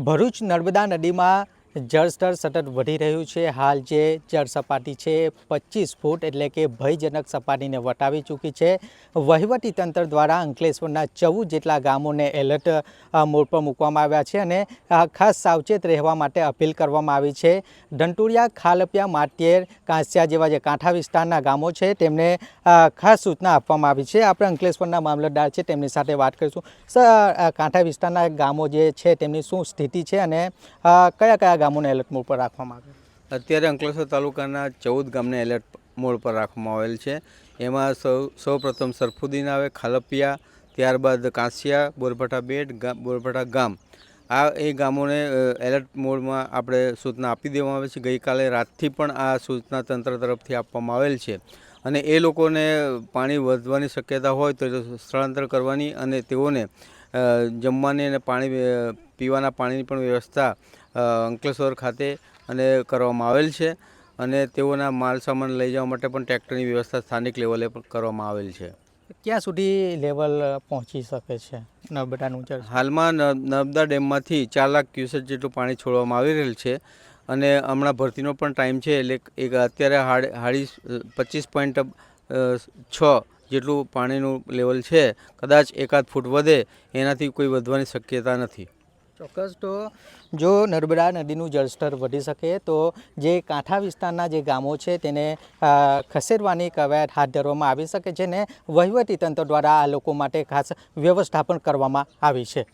ભરૂચ નર્મદા નદીમાં જળસ્તર સતત વધી રહ્યું છે. હાલ જે જળ સપાટી છે પચીસ ફૂટ એટલે કે ભયજનક સપાટીને વટાવી ચૂકી છે. વહીવટી તંત્ર દ્વારા અંકલેશ્વરના ચૌદ જેટલા ગામોને એલર્ટ મોડ પર મૂકવામાં આવ્યા છે અને ખાસ સાવચેત રહેવા માટે અપીલ કરવામાં આવી છે. ધંટુરિયા ખાલપિયા માટિયેર કાંસિયા જેવા જે કાંઠા વિસ્તારના ગામો છે તેમને ખાસ સૂચના આપવામાં આવી છે. આપણે અંકલેશ્વરના મામલતદાર છે તેમની સાથે વાત કરીશું. સર કાંઠા વિસ્તારના ગામો જે છે તેમની શું સ્થિતિ છે અને કયા કયા ગામોને એલર્ટ મોડ પર રાખવામાં આવ્યા અત્યારે અંકલેશ્વર તાલુકાના ચૌદ ગામને એલર્ટ મોડ પર રાખવામાં આવેલ છે. એમાં સૌ સૌ પ્રથમ સરફુદ્દીન આવે ખાલપિયા, ત્યારબાદ કાંસિયા બોરભટા બેટ, ગા બોરપટા ગામ. આ એ ગામોને એલર્ટ મોડમાં આપણે સૂચના આપી દેવામાં આવે છે. ગઈકાલે રાતથી પણ આ સૂચના તંત્ર તરફથી આપવામાં આવેલ છે. અને એ લોકોને પાણી વધવાની શક્યતા હોય તો સ્થળાંતર કરવાની અને તેઓને જમવાની અને પાણી પીવાના પાણીની પણ વ્યવસ્થા અંકલેશ્વર ખાતે અને કરવામાં આવેલ છે. અને તેઓના માલ સામાન લઈ જવા માટે પણ ટ્રેક્ટરની વ્યવસ્થા સ્થાનિક લેવલે પણ કરવામાં આવેલ છે. ક્યાં સુધી લેવલ પહોંચી શકે છે? નર્મદાનું જળ હાલમાં ન- નર્મદા ડેમમાંથી ચાર લાખ ક્યુસેક જેટલું પાણી છોડવામાં આવી રહેલ છે. અને હમણાં ભરતીનો પણ ટાઈમ છે એટલે એક અત્યારે હાડ હાડી પચીસ પોઈન્ટ છ જેટલું પાણીનું લેવલ છે, કદાચ એકાદ ફૂટ વધે, એનાથી કોઈ વધવાની શક્યતા નથી. ચોક્કસ, તો જો નર્મદા નદીનું જળસ્તર વધી શકે, તો જે કાંઠા વિસ્તારના જે ગામો છે, તેને ખસેડવાની કવાયત હાથ ધરવામાં આવી શકે છે ને વહીવટી તંત્ર દ્વારા આ લોકો માટે ખાસ વ્યવસ્થા પણ કરવામાં આવી છે.